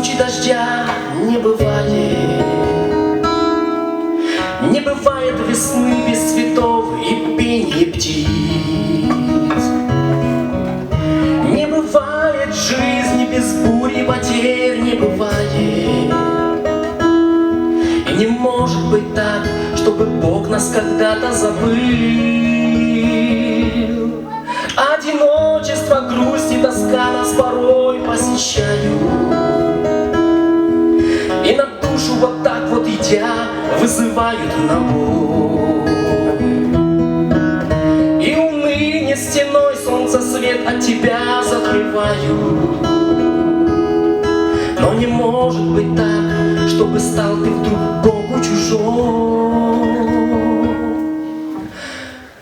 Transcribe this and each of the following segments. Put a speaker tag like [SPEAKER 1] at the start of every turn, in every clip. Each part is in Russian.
[SPEAKER 1] тучи дождя не бывает Не бывает весны без цветов и пения птиц. Не бывает жизни без бури потерь не бывает И не может быть так, чтобы Бог нас когда-то забыл и тоска нас порой посещают. И на душу вот так вот идя вызывают на боль И уныние стеной солнце свет от тебя закрывают. Но не может быть так, чтобы стал ты вдруг Богу чужой.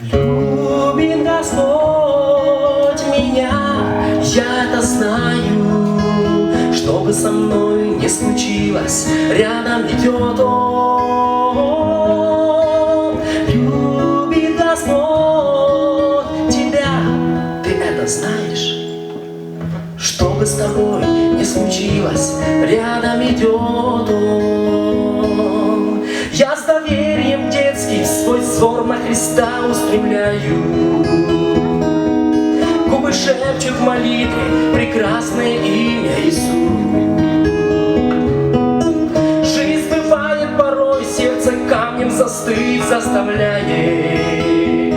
[SPEAKER 1] Любит Господь я это знаю, Что бы со мной не случилось, рядом идет Он. Любит Господь тебя, ты это знаешь? Что бы с тобой не случилось, рядом идет он. Я с доверием детским свой взор на Христа устремляю. Губы шепчут в молитве прекрасное имя Иисус. Жизнь бывает порой, сердце камнем застыть заставляет.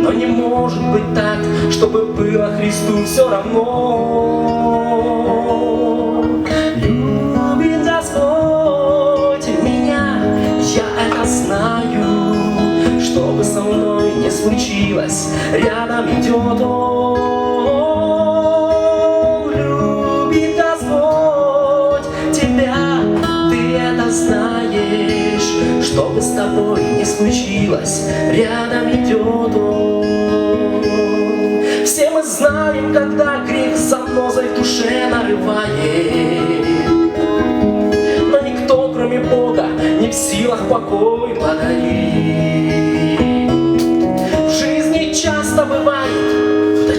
[SPEAKER 1] Но не может быть так, чтобы было Христу все равно. Случилось, рядом идет Он. Любит Господь тебя, ты это знаешь. Что с тобой не случилось, рядом идет Он. Все мы знаем, когда грех занозой в душе нарывает. Но никто, кроме Бога, не в силах покой подарить.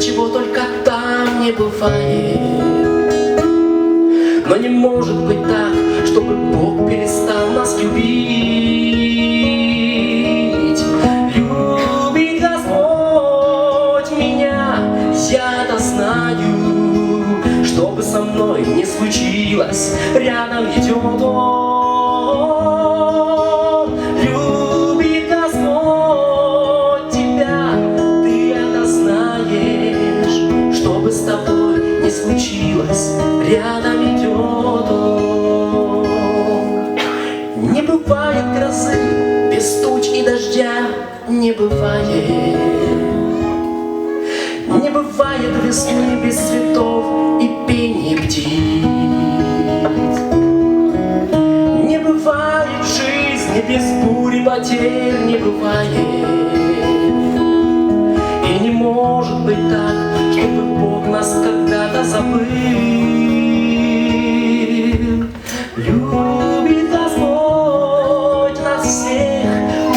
[SPEAKER 1] Чего только там не бывает. Но не может быть так, чтобы Бог перестал нас любить. Любит Господь меня, я это знаю. Что со мной не случилось, рядом идет Он. Случилось, рядом идет Он. Не бывает грозы без туч и дождя, не бывает. Не бывает весны без цветов и пения птиц. Не бывает жизни без бури потерь, не бывает. И не может быть так, нас когда-то забыл. Любит Господь нас всех,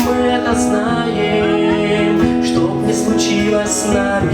[SPEAKER 1] мы это знаем. Что б ни случилось с нами,